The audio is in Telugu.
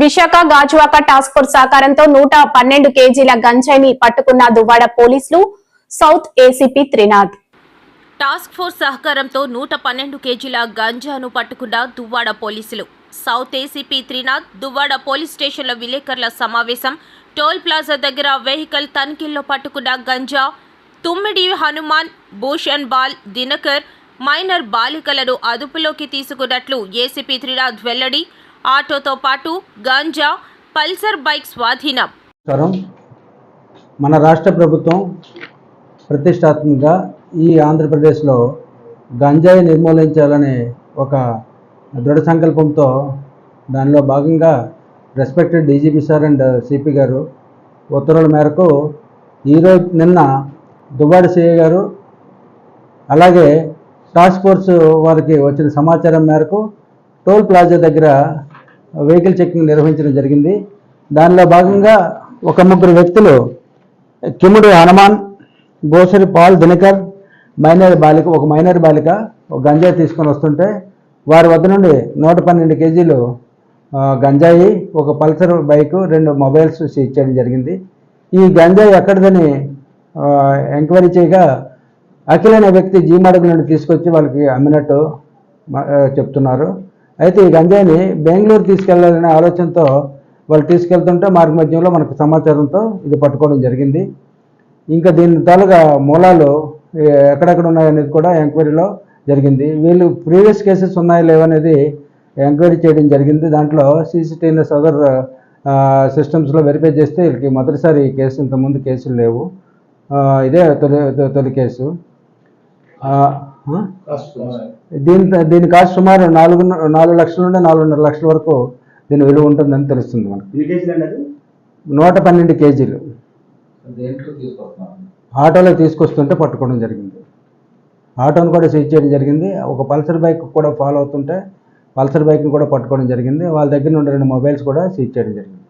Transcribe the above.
విశాఖ గాజువాక టాస్క్ ఫోర్స్ సహకారంతో నూట పన్నెండు కేజీల గంజాయిని పట్టుకున్న దువ్వాడ పోలీసులు south ACP Trinath. Task force సహకారంతో నూట పన్నెండు కేజీల గంజాను పట్టుకున్న దువ్వాడ పోలీసులు. South ACP Trinath Duvvada police స్టేషన్ల విలేకరుల సమావేశం. టోల్ ప్లాజా దగ్గర వెహికల్ తనిఖీల్లో పట్టుకున్న గంజా తుమ్మిడి హనుమాన్ భూషణ్ బాల్ దినకర్ మైనర్ బాలికలను అదుపులోకి తీసుకున్నట్లు ఏసీపీ త్రినాథ్ వెల్లడి. ఆటోతో పాటు గంజా పల్సర్ బైక్ స్వాధీనం. మన రాష్ట్ర ప్రభుత్వం ప్రతిష్టాత్మకంగా ఈ ఆంధ్రప్రదేశ్లో గంజాయి నిర్మూలించాలనే ఒక దృఢ సంకల్పంతో దానిలో భాగంగా respected DGP sir and CP గారు ఉత్తర్వుల మేరకు ఈరోజు నిన్న దువ్వాడి సిఐ గారు అలాగే టాస్క్ ఫోర్స్ వారికి వచ్చిన సమాచారం మేరకు టోల్ ప్లాజా దగ్గర వెహికల్ చెకింగ్ నిర్వహించడం జరిగింది. దానిలో భాగంగా ఒక ముగ్గురు వ్యక్తులు కిముడు హనుమాన్ గోసరి పాల్ దినకర్ మైనర్ బాలిక ఒక మైనర్ బాలిక ఒక గంజాయి తీసుకొని వస్తుంటే వారి వద్ద నుండి నూట పన్నెండు కేజీలు గంజాయి ఒక పల్సర్ బైక్ రెండు మొబైల్స్ సీజ్ చేయడం జరిగింది. ఈ గంజాయి ఎక్కడిదని ఎంక్వైరీ చేయగా అఖిల్ అనే వ్యక్తి జీమాడగ నుండి తీసుకొచ్చి వాళ్ళకి అమ్మినట్టు చెప్తున్నారు. అయితే ఈ గంజాయిని బెంగళూరు తీసుకెళ్ళాలనే ఆలోచనతో వాళ్ళు తీసుకెళ్తుంటే మార్గ మధ్యంలో మనకు సమాచారంతో ఇది పట్టుకోవడం జరిగింది. ఇంకా దీని తాలూగా మూలాలు ఎక్కడెక్కడ ఉన్నాయనేది కూడా ఎంక్వైరీలో జరిగింది. వీళ్ళు ప్రీవియస్ కేసెస్ ఉన్నాయో లేవనేది ఎంక్వైరీ చేయడం జరిగింది. దాంట్లో సీసీటీవీ సదర్ సిస్టమ్స్లో వెరిఫై చేస్తే వీళ్ళకి మొదటిసారి ఈ కేసు ఇంతకుముందు కేసులు లేవు. ఇదే తొలి తొలి కేసు. దీని దీని కాస్ట్ సుమారు నాలుగు నాలుగు లక్షల నుండి నాలుగున్నర లక్షల వరకు దీని విలువ ఉంటుందని తెలుస్తుంది మనకు. నూట పన్నెండు కేజీలు. ఆటోలో తీసుకొస్తుంటే పట్టుకోవడం జరిగింది. ఆటోను కూడా సీజ్ చేయడం జరిగింది. ఒక పల్సర్ బైక్ కూడా ఫాలో అవుతుంటే పల్సర్ బైక్ని కూడా పట్టుకోవడం జరిగింది. వాళ్ళ దగ్గర నుండి రెండు మొబైల్స్ కూడా సీజ్ చేయడం జరిగింది.